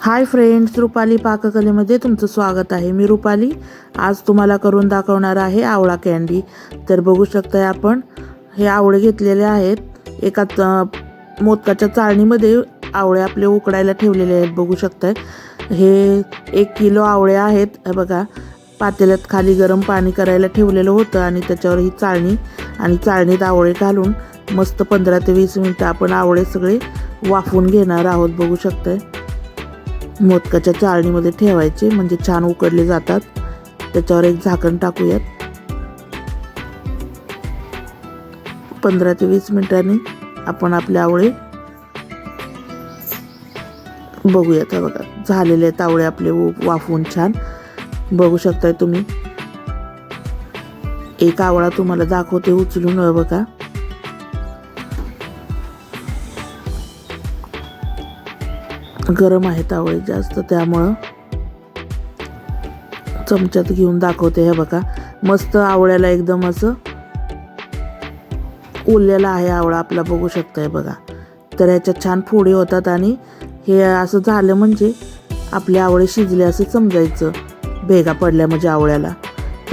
Hi friends Rupali पाककलेमध्ये तुमचं स्वागत आहे. मी रुपाली. आज तुम्हाला करून दाखवणार आहे आवळा कँडी तर बघू शकताय आपण हे आवळे घेतलेले आहेत. एका मोदकाच्या चाळणीमध्ये आवळे आपले उकडायला ठेवलेले आहेत बघू शकताय. हे एक किलो आवळे आहेत. बघा पातेल्यात खाली गरम पाणी करायला ठेवलेलं होतं आणि त्याच्यावर ही चाळणी आणि चाळणीत आवळे घालून मस्त पंधरा ते वीस मिनटं आपण आवळे सगळे वाफवून घेणार आहोत बघू शकताय. मोदकाच्या चाळणीमध्ये ठेवायचे म्हणजे छान उकडले जातात. त्याच्यावर एक झाकण टाकूयात. पंधरा ते वीस मिनिटांनी आपण आपले आवळे बघूयात. बघा झालेले आहेत आवळे आपले उ- वाफवून छान बघू शकताय तुम्ही. एक आवळा तुम्हाला दाखवते उचलून बघा. गरम आहेत आवळे जास्त त्यामुळं चमच्यात घेऊन दाखवते हे बघा. मस्त आवळ्याला एकदम असं उरलेला आहे आवळा आपला बघू शकताय बघा. तर ह्याच्यात छान फोडी होतात आणि हे असं झालं म्हणजे आपले आवळे शिजले असं समजायचं. भेगा पडल्या म्हणजे आवळ्याला.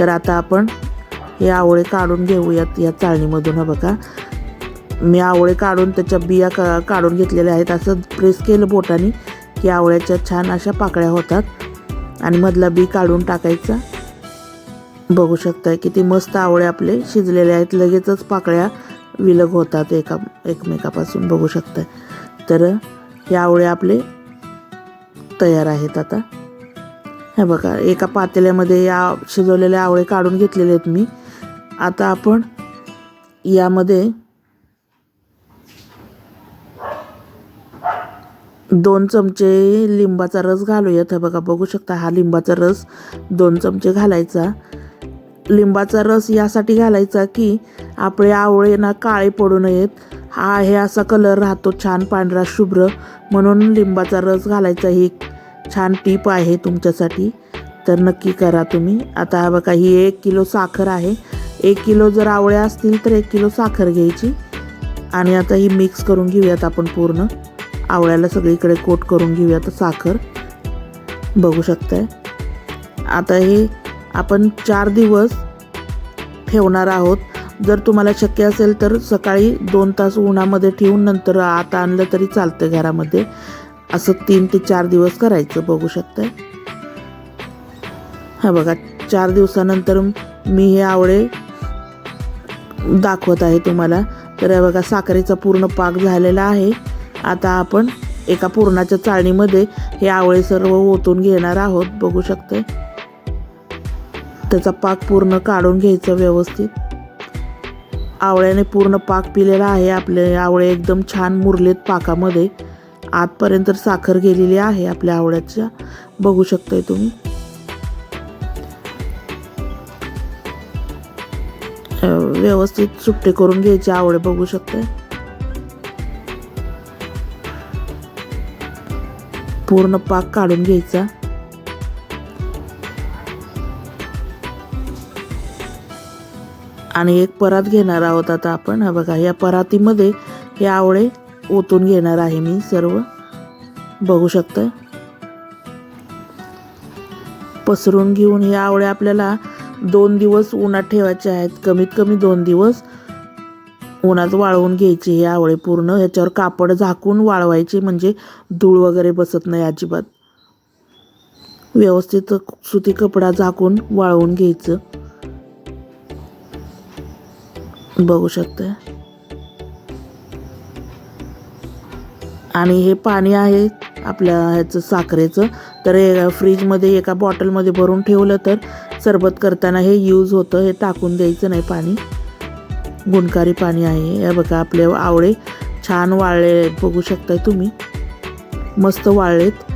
तर आता आपण हे आवळे काढून घेऊयात या चाळणीमधून बघा. मी आवळे काढून त्याच्या बिया का काढून घेतलेल्या आहेत. असं प्रेस केलं बोटाने. की आवळ्याच्या छान अशा पाकळ्या होतात. आणि मधला बी काढून टाकायचा. बघू शकताय किती मस्त आवळे आपले शिजलेले आहेत. लगेचच पाकळ्या विलग होतात एका एकमेकापासून बघू शकताय. तर हे आवळे आपले तयार आहेत आता. हे बघा एका पातेल्यामध्ये या शिजवलेले आवळे काढून घेतलेले आहेत मी. आता आपण यामध्ये दोन चमचे लिंबाचा रस घालूयात. हे बघा बघू शकता हा लिंबाचा रस दोन चमचे घालायचा. लिंबाचा रस यासाठी घालायचा की आपले आवळे ना काळे पडू नयेत. हा हे असा कलर राहतो छान पांढरा शुभ्र. म्हणून लिंबाचा रस घालायचा ही छान टीप आहे तुमच्यासाठी. तर नक्की करा तुम्ही. आता हा बघा ही एक किलो साखर आहे. एक किलो जर आवळे असतील तर एक किलो साखर घ्यायची. आणि आता ही मिक्स करून घेऊयात आपण पूर्ण. आवळ्याला सगळीकडे कोट करून घेऊया तर साखर. बघू शकताय. आता हे आपण चार दिवस ठेवणार आहोत. जर तुम्हाला शक्य असेल तर सकाळी दोन तास उन्हामध्ये ठेवून नंतर आता आणलं तरी चालतं घरामध्ये. असं तीन ते चार दिवस करायचं बघू शकताय. हा बघा चार दिवसानंतर मी हे आवळे दाखवत आहे तुम्हाला. तर हे बघा साखरेचा पूर्ण पाक झालेला आहे. आता आपण एका पुरणाच्या चाळणीमध्ये हे आवळे सर्व ओतून घेणार आहोत. बघू शकते त्याचा पाक पूर्ण काढून घ्यायचं व्यवस्थित. आवळ्याने पूर्ण पाक पिलेला आहे. आपले आवळे एकदम छान मुरलेत पाकामध्ये. आतपर्यंत साखर गेलेली आहे आपल्या आवळ्याच्या. बघू शकताय तुम्ही. व्यवस्थित सुट्टे करून घ्यायचे आवळे बघू शकताय. पूर्ण पाक काढून घ्यायचा. आणि एक परात घेणार आहोत आता आपण. हा बघा या परातीमध्ये हे आवळे ओतून घेणार आहे मी सर्व. बघू शकताय पसरून घेऊन हे आवळे आपल्याला दोन दिवस उन्हात ठेवायचे आहेत. कमीत कमी दोन दिवस. उन्हात वाळवून घ्यायची हे आवळे पूर्ण ह्याच्यावर कापड झाकून वाळवायचे म्हणजे धूळ वगैरे बसत नाही अजिबात. व्यवस्थित सुती कपडा झाकून वाळवून घ्यायचं. बघू शकताय. आणि हे पाणी आहे आपल्या ह्याचं साखरेचं. तर हे फ्रीजमध्ये एका बॉटलमध्ये भरून ठेवलं तर सरबत करताना हे यूज होतं हे टाकून द्यायचं नाही पाणी. गुणकारी पाणी आहे. हे बघा आपले आवळे छान वाळले बघू शकताय तुम्ही. मस्त वाळलेत.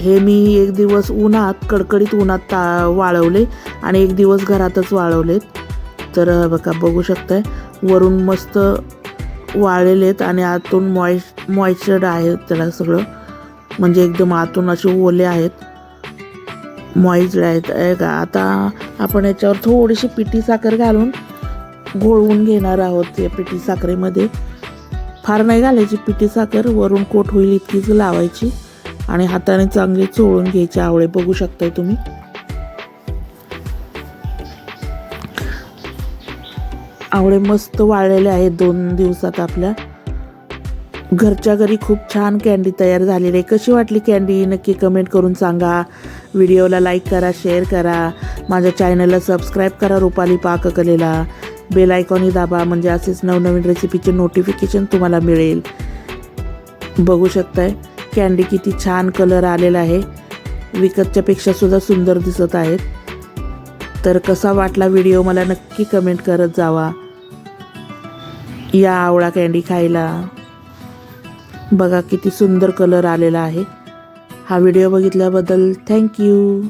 हे मी एक दिवस उन्हात कडकडीत उन्हात ता वाळवले आणि एक दिवस घरातच वाळवलेत. तर बघा बघू शकताय. वरून मस्त वाळलेले आहेत आणि आतून मॉइश मॉइश्चर आहे त्याला सगळं. म्हणजे एकदम आतून असे ओले आहेत. मॉइस्ड आहेत. हे का आता आपण याच्यावर थोडीशी पिठी साखर घालून घोळवून घेणार आहोत या पिठी साखरेमध्ये. फार नाही घालायची पिठी साखर वरून कोट होईल इतकीच लावायची आणि हाताने चांगली चोळून घ्यायची. आवळे बघू शकताय तुम्ही. आवळे मस्त वाळलेले आहेत दोन दिवसात आपल्या. घरच्या घरी खूप छान कॅन्डी तयार झालेली आहे. कशी वाटली कॅन्डी नक्की कमेंट करून सांगा. व्हिडिओला लाईक करा शेअर करा. माझ्या चॅनलला सबस्क्राईब करा रुपाली पाककलेला. बेल आयकॉनही दाबा म्हणजे असेच नवनवीन रेसिपीचे नोटिफिकेशन तुम्हाला मिळेल. बघू शकताय कॅन्डी किती छान कलर आलेला आहे. विकतच्यापेक्षा सुद्धा सुंदर दिसत आहेत. तर कसा वाटला व्हिडिओ मला नक्की कमेंट करत जावा. या आवळा कॅन्डी खायला. बघा किती सुंदर कलर आलेला आहे. हा व्हिडिओ बघितल्याबद्दल थँक्यू